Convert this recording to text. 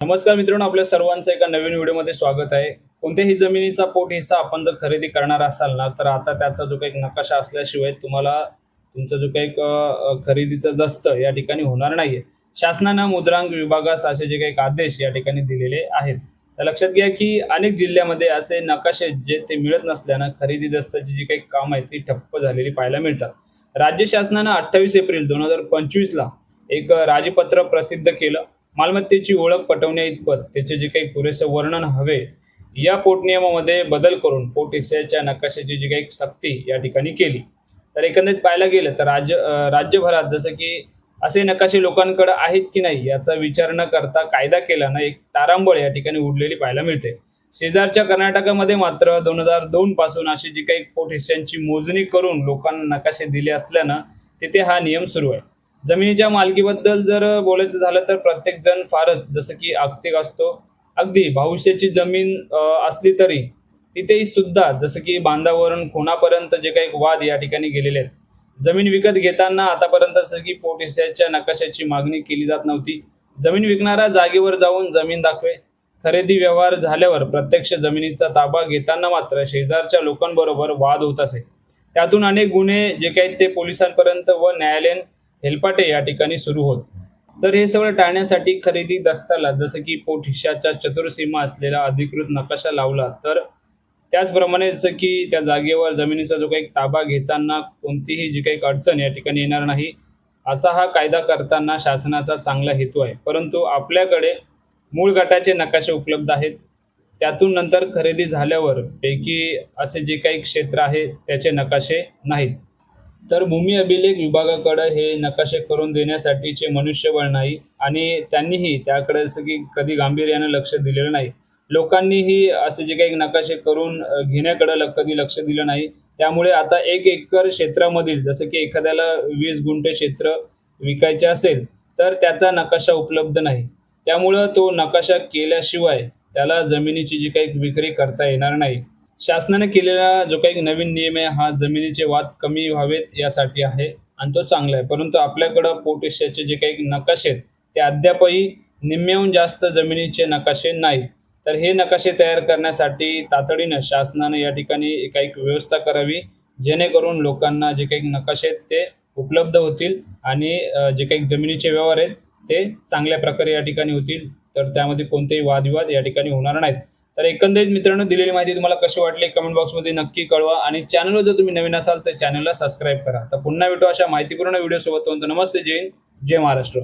नमस्कार मित्रांनो आपल्या सर्वांचं एका नवीन व्हिडिओमध्ये स्वागत आहे. कोणत्याही जमिनीचा पोट हिस्सा आपण जर खरेदी करणार असाल ना तर आता त्याचा जो काही नकाशा असल्याशिवाय तुम्हाला तुमचा जो काही खरेदीचं दस्त या ठिकाणी होणार नाहीये. शासनानं मुद्रांक विभागास असे जे काही आदेश या ठिकाणी दिलेले आहेत. तर लक्षात घ्या की अनेक जिल्ह्यामध्ये असे नकाशे जे ते मिळत नसल्यानं खरेदी दस्ताची जी काही काम आहेत ती ठप्प झालेली पाहायला मिळतात. राज्य शासनानं अठ्ठावीस एप्रिल दोन हजार पंचवीसला एक राजपत्र प्रसिद्ध केलं. मालमत्तेची ओळख पटवण्या इतपत त्याचे जे काही पुरेसे वर्णन हवे या पोटनियमामध्ये बदल करून पोट हिस्स्याच्या नकाशाची जी काही सक्ती या ठिकाणी केली. तर एकंदरीत पाहायला गेलं तर राज्य राज्यभरात जसं की असे नकाशे लोकांकडे आहेत की नाही याचा विचार न करता कायदा केल्यानं एक तारांबळ या ठिकाणी उडलेली पाहायला मिळते. शेजारच्या कर्नाटकामध्ये मात्र दोन हजार दोन पासून अशी जी काही पोट हिस्स्यांची मोजणी करून लोकांना नकाशे दिले असल्यानं तिथे हा नियम सुरू आहे. जमिनीच्या मालकीबद्दल जर बोलायचं झालं तर प्रत्येक जण फारच जसं की आर्थिक असतो. अगदी भविष्याची जमीन असली तरी तिथेही सुद्धा जसं की बांधावरून खुणापर्यंत जे काही वाद या ठिकाणी गेलेले आहेत. जमीन विकत घेताना आतापर्यंत जसं की पोटिसाच्या नकाशाची मागणी केली जात नव्हती. जमीन विकणारा जागेवर जाऊन जमीन दाखवे. खरेदी व्यवहार झाल्यावर प्रत्यक्ष जमिनीचा ताबा घेताना मात्र शेजारच्या लोकांबरोबर वाद होत असे. त्यातून अनेक गुन्हे जे काही ते पोलिसांपर्यंत व न्यायालयीन हेलपाटे या ठिकाणी सुरू होत. तर हे सगळं टाळण्यासाठी खरेदी दस्ताला जसं की पोट हिश्शाच्या चतुर्सीमा असलेला अधिकृत नकाशा लावला तर त्याचप्रमाणे जसं की त्या जागेवर जमिनीचा जो काही ताबा घेताना कोणतीही जी काही अडचण या ठिकाणी येणार नाही असा हा कायदा करताना शासनाचा चांगला हेतू आहे. परंतु आपल्याकडे मूळ गटाचे नकाशे उपलब्ध आहेत. त्यातून नंतर खरेदी झाल्यावर पैकी असे जे काही क्षेत्र आहे त्याचे नकाशे नाहीत. तर भूमी अभिलेख विभागाकडे हे नकाशे करून देण्यासाठीचे मनुष्यबळ नाही आणि त्यांनीही त्याकडे जसं की कधी गांभीर्यानं लक्ष दिलेलं नाही. लोकांनीही असे जे काही नकाशे करून घेण्याकडे ल- कधी लक्ष दिलं नाही. त्यामुळे आता एक एकर क्षेत्रामधील जसं की एखाद्याला वीस गुंठे क्षेत्र विकायचे असेल तर त्याचा नकाशा उपलब्ध नाही. त्यामुळं तो नकाशा केल्याशिवाय त्याला जमिनीची जी काही विक्री करता येणार नाही. शासनाने केलेला जो काही नवीन नियम आहे हा जमिनीचे वाद कमी व्हावेत यासाठी आहे आणि तो चांगला आहे. परंतु आपल्याकडं पोटेशियाचे जे काही नकाशे आहेत ते अद्यापही निम्म्याहून जास्त जमिनीचे नकाशे नाहीत. तर हे नकाशे तयार करण्यासाठी तातडीनं शासनाने या ठिकाणी एका एक व्यवस्था करावी जेणेकरून लोकांना जे काही नकाशे आहेत ते उपलब्ध होतील आणि जे काही जमिनीचे व्यवहार आहेत ते चांगल्या प्रकारे या ठिकाणी होतील. तर त्यामध्ये कोणतेही वादविवाद या ठिकाणी होणार नाहीत. तर एकंदरीत मित्रांनो दिलेली माहिती तुम्हाला कशी वाटली कमेंट बॉक्समध्ये नक्की कळवा. आणि चॅनलवर जर तुम्ही नवीन असाल तर चॅनलला सबस्क्राईब करा. तर पुन्हा भेटू अशा माहितीपूर्ण व्हिडिओ सोबत नमस्ते जय हिंद जय महाराष्ट्र.